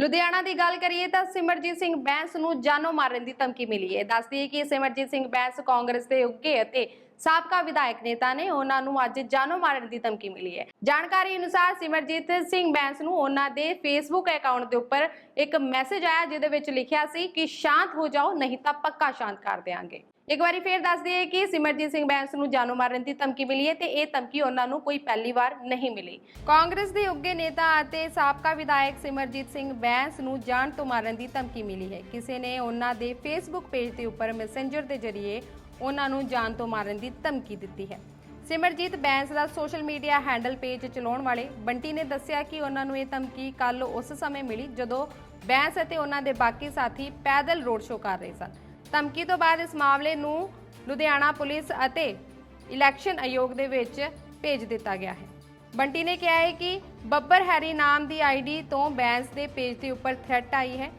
ਲੁਧਿਆਣਾ ਦੀ ਗੱਲ ਕਰੀਏ ਤਾਂ ਸਿਮਰਜੀਤ ਸਿੰਘ ਬੈਂਸ ਨੂੰ ਜਾਨੋਂ ਮਾਰਨ ਦੀ ਧਮਕੀ ਮਿਲੀ ਹੈ। ਦੱਸਦੀ ਹੈ ਕਿ ਸਿਮਰਜੀਤ ਸਿੰਘ ਬੈਂਸ ਕਾਂਗਰਸ ਦੇ ਉੱਗੇ ਅਤੇ ਸਾਬਕਾ ਵਿਧਾਇਕ ਨੇਤਾ ਨੇ ਉਹਨਾਂ ਨੂੰ ਅੱਜ ਜਾਨੋਂ ਮਾਰਨ ਦੀ ਧਮਕੀ ਮਿਲੀ ਹੈ। ਜਾਣਕਾਰੀ ਅਨੁਸਾਰ ਸਿਮਰਜੀਤ ਸਿੰਘ ਬੈਂਸ ਨੂੰ ਉਹਨਾਂ ਦੇ ਫੇਸਬੁੱਕ ਅਕਾਊਂਟ ਦੇ ਉੱਪਰ ਇੱਕ ਮੈਸੇਜ ਆਇਆ ਜਿਹਦੇ ਵਿੱਚ ਲਿਖਿਆ ਸੀ ਕਿ ਸ਼ਾਂਤ ਹੋ ਜਾਓ, ਨਹੀਂ ਤਾਂ ਪੱਕਾ ਸ਼ਾਂਤ ਕਰ ਦੇਵਾਂਗੇ ਇੱਕ ਵਾਰੀ ਫੇਰ ਦੱਸ ਦਈਏ ਕਿ ਸਿਮਰਜੀਤ ਸਿੰਘ ਬੈਂਸ ਨੂੰ ਜਾਨੋਂ ਮਾਰਨ ਦੀ ਧਮਕੀ ਮਿਲੀ ਹੈ ਤੇ ਇਹ ਧਮਕੀ ਉਹਨਾਂ ਨੂੰ ਕੋਈ ਪਹਿਲੀ ਵਾਰ ਨਹੀਂ ਮਿਲੀ। ਕਾਂਗਰਸ ਦੇ ਉੱਗੇ ਨੇਤਾ ਅਤੇ ਸਾਬਕਾ ਵਿਧਾਇਕ ਸਿਮਰਜੀਤ ਸਿੰਘ ਬੈਂਸ ਨੂੰ ਜਾਨ ਤੋਂ ਮਾਰਨ ਦੀ ਧਮਕੀ ਮਿਲੀ ਹੈ। ਕਿਸੇ ਨੇ ਉਹਨਾਂ ਦੇ ਫੇਸਬੁੱਕ ਪੇਜ ਦੇ ਉੱਪਰ ਮੈਸੇਂਜਰ ਦੇ ਜ਼ਰੀਏ ਉਹਨਾਂ ਨੂੰ ਜਾਨ ਤੋਂ ਮਾਰਨ ਦੀ ਧਮਕੀ ਦਿੱਤੀ ਹੈ। ਸਿਮਰਜੀਤ ਬੈਂਸ ਦਾ ਸੋਸ਼ਲ ਮੀਡੀਆ ਹੈਂਡਲ ਪੇਜ ਚਲਾਉਣ ਵਾਲੇ ਬੰਟੀ ਨੇ ਦੱਸਿਆ ਕਿ ਉਹਨਾਂ ਨੂੰ ਇਹ ਧਮਕੀ ਕੱਲ ਉਸ ਸਮੇਂ ਮਿਲੀ ਜਦੋਂ ਬੈਂਸ ਅਤੇ ਉਹਨਾਂ ਦੇ ਬਾਕੀ ਸਾਥੀ ਪੈਦਲ ਰੋਡ ਸ਼ੋਅ ਕਰ ਰਹੇ ਸਨ। ਧਮਕੀ ਤੋਂ ਬਾਅਦ ਇਸ ਮਾਮਲੇ ਨੂੰ ਲੁਧਿਆਣਾ ਪੁਲਿਸ ਅਤੇ ਇਲੈਕਸ਼ਨ ਆਯੋਗ ਦੇ ਵਿੱਚ ਭੇਜ ਦਿੱਤਾ ਗਿਆ ਹੈ। ਬੰਟੀ ਨੇ ਕਿਹਾ ਹੈ ਕਿ ਬੱਬਰ ਹੈਰੀ ਨਾਮ ਦੀ ਆਈਡੀ ਤੋਂ ਬੈਂਸ ਦੇ ਪੇਜ ਦੇ ਉੱਪਰ ਥ੍ਰੈਟ ਆਈ ਹੈ।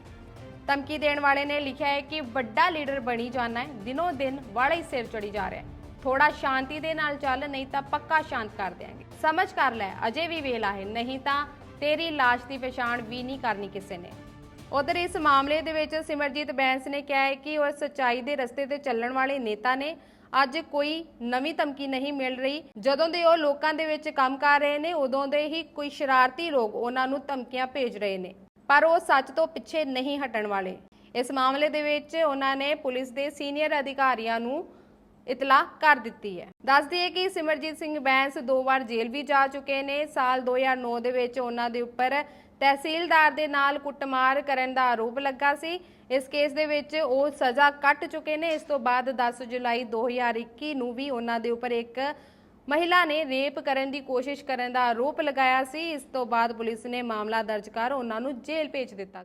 ਧਮਕੀ ਦੇਣ ਵਾਲੇ ਨੇ ਲਿਖਿਆ ਹੈ ਕਿ ਵੱਡਾ ਲੀਡਰ ਬਣੀ ਜਾਣਾ ਹੈ, ਦਿਨੋ ਦਿਨ ਵਾਲਾ ਹੀ ਸਿਰ ਚੜੀ ਜਾ ਰਿਹਾ ਹੈ। ਥੋੜਾ ਸ਼ਾਂਤੀ ਦੇ ਨਾਲ ਚੱਲ, ਨਹੀਂ ਤਾਂ ਪੱਕਾ ਸ਼ਾਂਤ ਕਰ ਦਿਆਂਗੇ। ਸਮਝ ਕਰ ਲੈ, ਅਜੇ ਵੀ ਵੇਲਾ ਹੈ, ਨਹੀਂ ਤਾਂ ਤੇਰੀ ਲਾਸ਼ ਦੀ ਪਛਾਣ ਵੀ ਨਹੀਂ ਕਰਨੀ ਕਿਸੇ ਨੇ। ਉਧਰ ਇਸ ਮਾਮਲੇ ਦੇ ਵਿੱਚ ਸਿਮਰਜੀਤ ਬੈਂਸ ਨੇ ਕਿਹਾ ਹੈ ਕਿ ਉਹ ਸੱਚਾਈ ਦੇ ਰਸਤੇ ਤੇ ਚੱਲਣ ਵਾਲੇ ਨੇਤਾ ਨੇ। ਅੱਜ ਕੋਈ ਨਵੀਂ ਧਮਕੀ ਨਹੀਂ ਮਿਲ ਰਹੀ। ਜਦੋਂ ਦੇ ਉਹ ਲੋਕਾਂ ਦੇ ਵਿੱਚ ਕੰਮ ਕਰ ਰਹੇ ਨੇ, ਉਦੋਂ ਦੇ ਹੀ ਕੋਈ ਸ਼ਰਾਰਤੀ ਲੋਕ ਉਹਨਾਂ ਨੂੰ ਧਮਕੀਆਂ ਭੇਜ ਰਹੇ ਨੇ। ਪਰ ਉਹ ਸੱਚ ਤੋਂ ਪਿੱਛੇ ਨਹੀਂ ਹਟਣ ਵਾਲੇ। ਇਸ ਮਾਮਲੇ ਦੇ ਵਿੱਚ ਉਹਨਾਂ ਨੇ ਪੁਲਿਸ ਦੇ ਸੀਨੀਅਰ ਅਧਿਕਾਰੀਆਂ ਨੂੰ ਇਤਲਾਹ ਕਰ ਦਿੱਤੀ ਹੈ। ਦੱਸ ਦਈਏ ਕਿ ਸਿਮਰਜੀਤ ਸਿੰਘ ਬੈਂਸ ਦੋ ਵਾਰ ਜੇਲ੍ਹ ਵੀ ਜਾ ਚੁੱਕੇ ਨੇ। ਸਾਲ 2009 ਦੇ ਵਿੱਚ ਉਹਨਾਂ ਦੇ ਉੱਪਰ ਤਹਿਸੀਲਦਾਰ ਦੇ ਨਾਲ ਕੁੱਟਮਾਰ ਕਰਨ ਦਾ ਆਰੋਪ ਲੱਗਾ ਸੀ। ਇਸ ਕੇਸ ਦੇ ਵਿੱਚ ਉਹ ਸਜ਼ਾ ਕੱਟ ਚੁੱਕੇ ਨੇ। ਇਸ ਤੋਂ ਬਾਅਦ 10 ਜੁਲਾਈ 2021 ਨੂੰ ਵੀ ਉਹਨਾਂ ਦੇ ਉੱਪਰ ਇੱਕ ਮਹਿਲਾ ਨੇ ਰੇਪ ਕਰਨ ਦੀ ਕੋਸ਼ਿਸ਼ ਕਰਨ ਦਾ ਆਰੋਪ ਲਗਾਇਆ ਸੀ। ਇਸ ਤੋਂ ਬਾਅਦ ਪੁਲਿਸ ਨੇ ਮਾਮਲਾ ਦਰਜ ਕਰ ਉਹਨਾਂ ਨੂੰ ਜੇਲ੍ਹ ਭੇਜ ਦਿੱਤਾ